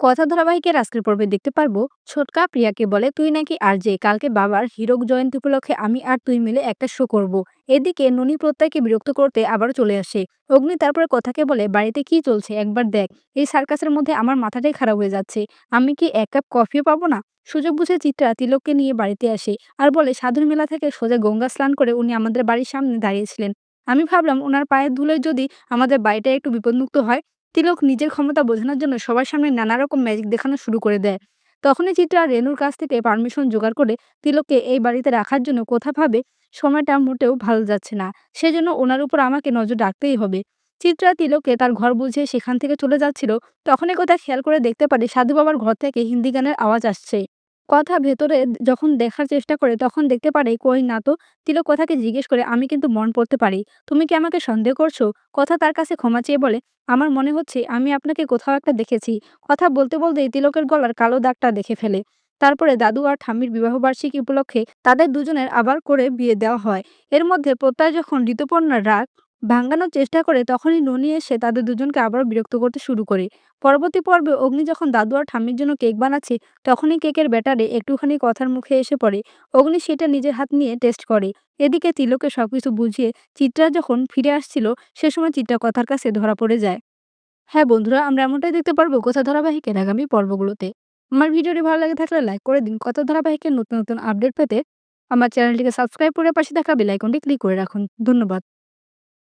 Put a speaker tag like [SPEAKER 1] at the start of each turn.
[SPEAKER 1] কথা ধারাবাহিকের আজকের পর্বে দেখতে পারব, ছোটকা প্রিয়াকে বলে, তুই নাকি আর যে, কালকে বাবার হীরক জয়ন্তী উপলক্ষে আমি আর তুই মিলে একটা শো করব। এদিকে ননী প্রত্যয়কে বিরক্ত করতে আবার চলে আসে। অগ্নি তারপরে কথাকে বলে, বাড়িতে কি চলছে? একবার দেখ। এই সার্কাসের মধ্যে আমার মাথাটাই খারাপ হয়ে যাচ্ছে। আমি কি এক কাপ কফিও পাবো না? সুযোগ বুঝে চিত্রা তিলককে নিয়ে বাড়িতে আসে আর বলে, সাধুর মেলা থেকে সোজা গঙ্গা স্নান করে উনি আমাদের বাড়ির সামনে দাঁড়িয়েছিলেন। আমি ভাবলাম ওনার পায়ের ধুলোয় যদি আমাদের বাড়িটা একটু বিপদমুক্ত হয় তিলক নিজের ক্ষমতা বোঝানোর জন্য সবার সামনে নানা রকম ম্যাজিক দেখানো শুরু করে দেয়। তখনই চিত্রা রেনুর কাছ থেকে পারমিশন জোগাড় করে তিলককে এই বাড়িতে রাখার জন্য কোথা ভাবে সময়টা মোটেও ভালো যাচ্ছে না। সেজন্য ওনার উপর আমাকে নজর রাখতেই হবে। চিত্রা তিলককে তার ঘর বুঝে সেখান থেকে চলে যাচ্ছিল। তখনই কথা খেয়াল করে দেখতে পারে সাধু বাবার ঘর থেকে হিন্দি গানের আওয়াজ আসছে। কথা ভেতরে যখন দেখার চেষ্টা করে, তখন দেখতে পারে, কই না তো? তিলক কথাকে জিজ্ঞেস করে, আমি কিন্তু মন পড়তে পারি। তুমি কি আমাকে সন্দেহ করছ? কথা তার কাছে ক্ষমা চেয়ে বলে, আমার মনে হচ্ছে আমি আপনাকে কোথাও একটা দেখেছি। কথা বলতে বলতেই তিলকের গলার কালো দাগটা দেখে ফেলে। তারপরে দাদু আর ঠাম্মির বিবাহবার্ষিকী উপলক্ষে তাদের দুজনের আবার করে বিয়ে দেওয়া হয়। এর মধ্যে প্রত্যয় যখন ঋতুপর্ণার রাগ ভাঙানোর চেষ্টা করে তখনই ননি এসে তাদের দুজনকে আবারও বিরক্ত করতে শুরু করে। পরবর্তী পর্বে অগ্নি যখন দাদু আর ঠাম্মির জন্য কেক বানাচ্ছে, তখনই কেকের ব্যাটারে একটুখানি কথার মুখে এসে পড়ে। অগ্নি সেটা নিজের হাত নিয়ে টেস্ট করে। এদিকে তিলকে সবকিছু বুঝিয়ে চিত্রা যখন ফিরে আসছিল, সে সময় চিত্রা কথার কাছে ধরা পড়ে যায়। হ্যাঁ বন্ধুরা, আমরা এমনটাই দেখতে পারব কথা ধারাবাহিকের আগামী পর্বগুলোতে। আমার ভিডিওটি ভালো লাগে থাকলে লাইক করে দিন। কথা ধারাবাহিকের নতুন নতুন আপডেট পেতে আমার চ্যানেলটিকে সাবস্ক্রাইব করে পাশে থাকা বেলাইকনটি ক্লিক করে রাখুন। ধন্যবাদ।